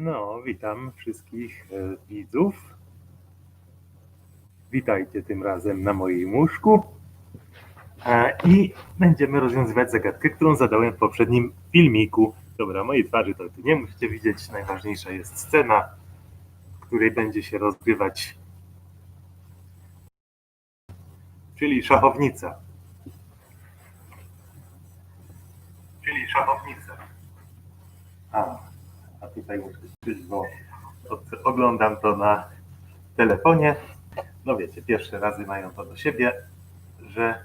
No, witam wszystkich e, widzów. Witajcie tym razem na moim łóżku. E, I będziemy rozwiązywać zagadkę, którą zadałem w poprzednim filmiku. Dobra, mojej twarzy to nie musicie widzieć. Najważniejsza jest scena, w której będzie się rozgrywać, czyli szachownica. Czyli szachownica. A, a tutaj muszę ćwiczyć, bo oglądam to na telefonie. No wiecie, pierwsze razy mają to do siebie, że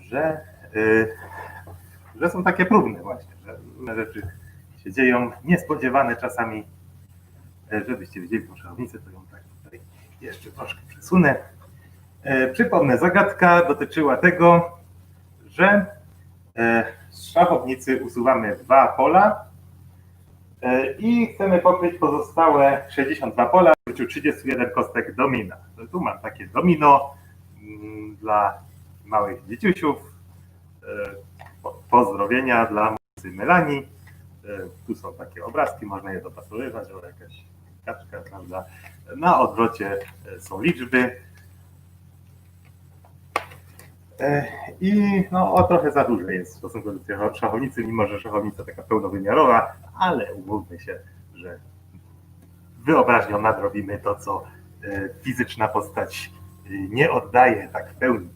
że, y, że są takie próbne właśnie, że różne rzeczy się dzieją, niespodziewane czasami. E, Żebyście wiedzieli tą szachownicę, to ją tak tutaj jeszcze troszkę przesunę. E, Przypomnę, zagadka dotyczyła tego, że z szachownicy usuwamy dwa pola e, i chcemy pokryć pozostałe 62 pola w użyciu 31 kostek domina. Tu mam takie domino mm, dla małych dzieciusiów. E, po- Pozdrowienia dla mocy Melanii. E, Tu są takie obrazki, można je dopasowywać, o jakaś kaczka, prawda. Na odwrocie e, są liczby. E, I no, trochę za duże jest w stosunku do szachownicy, mimo że szachownica taka pełnowymiarowa, ale umówmy się, że wyobraźnią nadrobimy to, co e, fizyczna postać e, nie oddaje tak w pełni.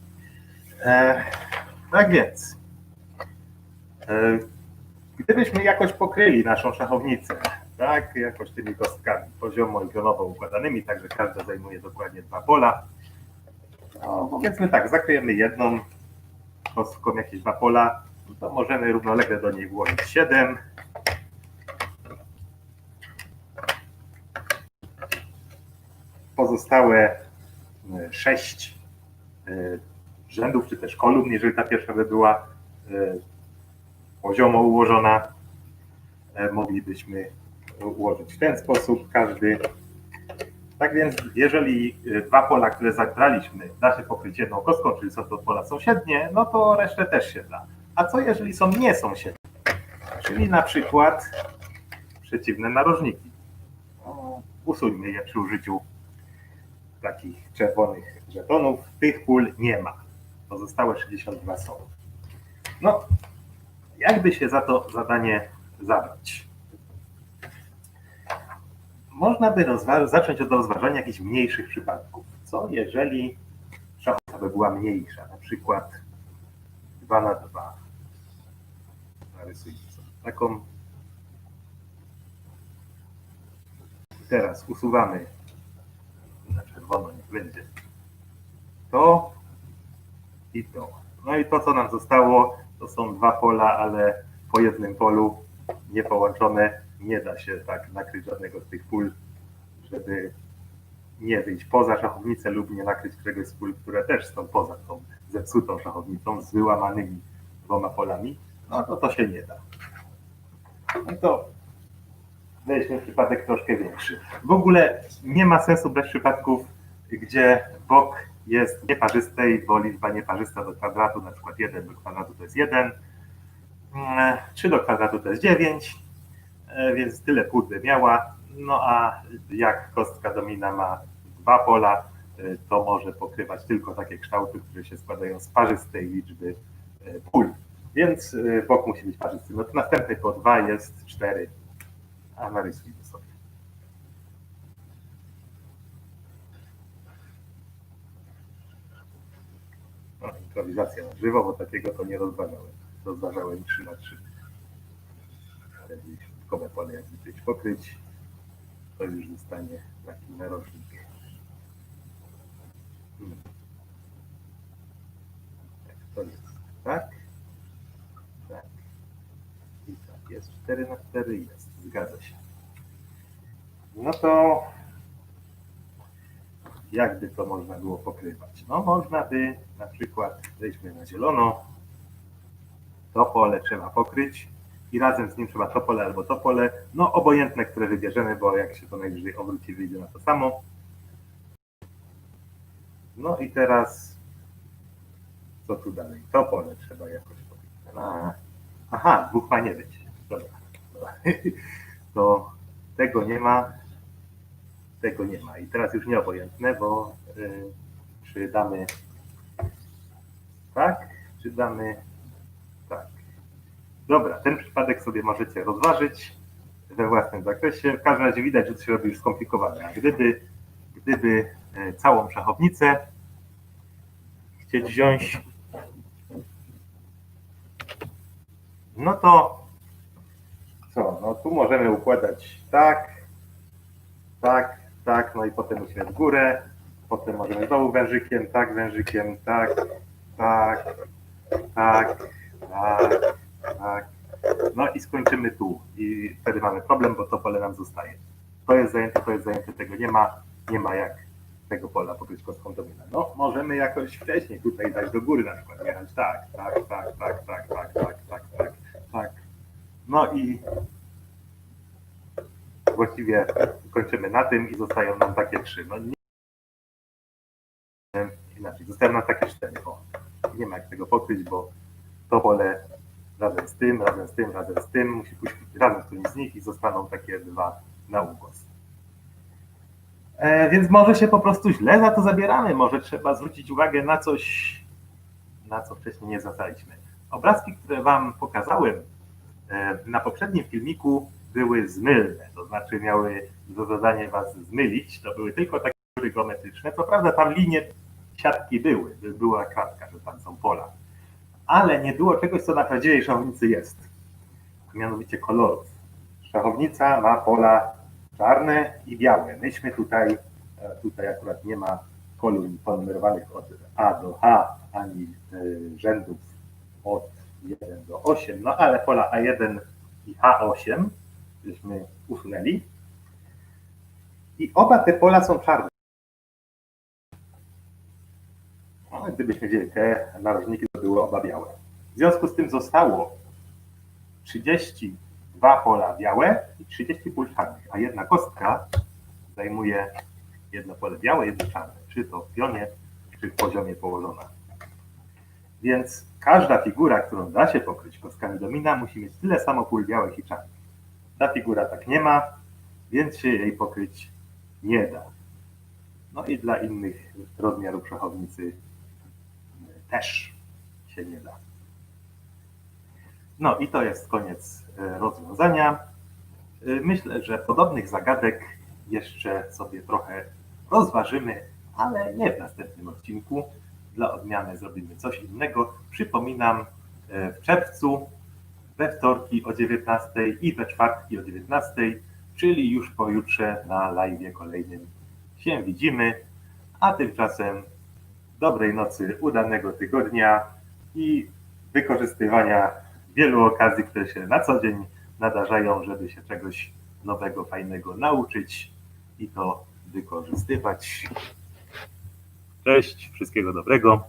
Tak więc, gdybyśmy jakoś pokryli naszą szachownicę, tak, jakoś tymi kostkami poziomo i pionowo układanymi, tak że każda zajmuje dokładnie dwa pola, no, powiedzmy tak, zakryjemy jedną kostką jakieś dwa pola, to możemy równolegle do niej włożyć 7. Pozostałe 6 rzędów, czy też kolumn, jeżeli ta pierwsza by była e, poziomo ułożona, e, moglibyśmy ułożyć w ten sposób każdy tak więc, jeżeli y, dwa pola, które zagraliśmy, da się pokryć jedną kostką, czyli są to pola sąsiednie, no to resztę też się da. A co jeżeli są niesąsiednie? Czyli na przykład przeciwne narożniki. No, usuńmy je przy użyciu takich czerwonych żetonów. Tych pól nie ma. Pozostałe 62 są. No, jakby się za to zadanie zabrać? Można by zacząć od rozważania jakichś mniejszych przypadków. Co jeżeli szachownica by była mniejsza, na przykład 2 na 2. Narysujmy sobie taką. Teraz usuwamy na czerwono, niech będzie to i to. No i to, co nam zostało, to są dwa pola, ale po jednym polu niepołączone nie da się tak nakryć żadnego z tych pól, żeby nie wyjść poza szachownicę lub nie nakryć któregoś z pól, które też są poza tą zepsutą szachownicą z wyłamanymi dwoma polami, no to to się nie da. No to weźmy przypadek troszkę większy. W ogóle nie ma sensu brać przypadków, gdzie bok jest nieparzyste, bo liczba nieparzysta do kwadratu, na przykład 1 do kwadratu to jest 1, 3 do kwadratu to jest 9, E, więc tyle pól by miała. No a jak kostka domina ma dwa pola, e, to może pokrywać tylko takie kształty, które się składają z parzystej liczby e, pól. Więc e, bok musi być parzysty. No to następny po dwa jest cztery. A narysujmy sobie. No, improwizacja na żywo, bo takiego to nie rozważałem. Rozważałem 3 na 3 środkowe pole coś pokryć, to już zostanie taki narożnik. Hmm. Tak, to jest tak, tak i tak, jest 4 na 4 jest, zgadza się. No to jakby to można było pokrywać? No można by na przykład, wejdźmy na zielono, to pole trzeba pokryć, i razem z nim trzeba to pole albo to pole, no obojętne, które wybierzemy, bo jak się to najwyżej obróci, wyjdzie na to samo. No i teraz co tu dalej? To pole trzeba jakoś. A, aha, dwóch ma nie być. Dobra, to tego nie ma, tego nie ma. I teraz już nieobojętne, bo y, czy damy tak, czy damy. Dobra, ten przypadek sobie możecie rozważyć we własnym zakresie. W każdym razie widać, że to się robi już skomplikowane. A gdyby, gdyby e, całą szachownicę chcieć wziąć, no to co? No tu możemy układać tak, tak, tak, no i potem musimy w górę, potem możemy znowu wężykiem, tak, wężykiem, tak, tak, tak, tak, tak. No i skończymy tu i wtedy mamy problem, bo to pole nam zostaje. To jest zajęte, to jest zajęte, tego nie ma, nie ma jak tego pola pokryć kostką domina. No możemy jakoś wcześniej tutaj dać do góry na przykład, jechać tak, tak, tak, tak, tak, tak, tak, tak, tak, tak. No i właściwie kończymy na tym i zostają nam takie trzy. No nie, inaczej, zostają nam takie cztery. Nie ma jak tego pokryć, bo to pole razem z tym, razem z tym, razem z tym musi pójść razem z którymś z nich i zostaną takie dwa na ukos. E, więc może się po prostu źle za to zabieramy, może trzeba zwrócić uwagę na coś, na co wcześniej nie zwracaliśmy. Obrazki, które Wam pokazałem e, na poprzednim filmiku były zmylne, to znaczy miały za zadanie Was zmylić, to były tylko takie geometryczne. Co prawda tam linie siatki były, by- była kratka, że tam są pola, ale nie było czegoś, co na prawdziwej szachownicy jest, mianowicie kolorów. Szachownica ma pola czarne i białe. Myśmy tutaj, e, tutaj akurat nie ma kolumn ponumerowanych od A do H, ani e, rzędów od 1 do 8, no ale pola A1 i H8 żeśmy usunęli. I oba te pola są czarne. No, gdybyśmy wzięli te narożniki, to były oba białe. W związku z tym zostało 32 pola białe i 30 pól czarnych, a jedna kostka zajmuje jedno pole białe, jedno czarne, czy to w pionie, czy w poziomie położona. Więc każda figura, którą da się pokryć kostkami domina, musi mieć tyle samo pól białych i czarnych. Ta figura tak nie ma, więc się jej pokryć nie da. No i dla innych rozmiarów szachownicy też się nie da. No i to jest koniec e, rozwiązania. E, Myślę, że podobnych zagadek jeszcze sobie trochę rozważymy, ale nie w następnym odcinku. Dla odmiany zrobimy coś innego. Przypominam, e, w czerwcu, we wtorki o 19 i we czwartki o 19, czyli już pojutrze na live kolejnym się widzimy. A tymczasem dobrej nocy, udanego tygodnia i wykorzystywania wielu okazji, które się na co dzień nadarzają, żeby się czegoś nowego, fajnego nauczyć i to wykorzystywać. Cześć, wszystkiego dobrego.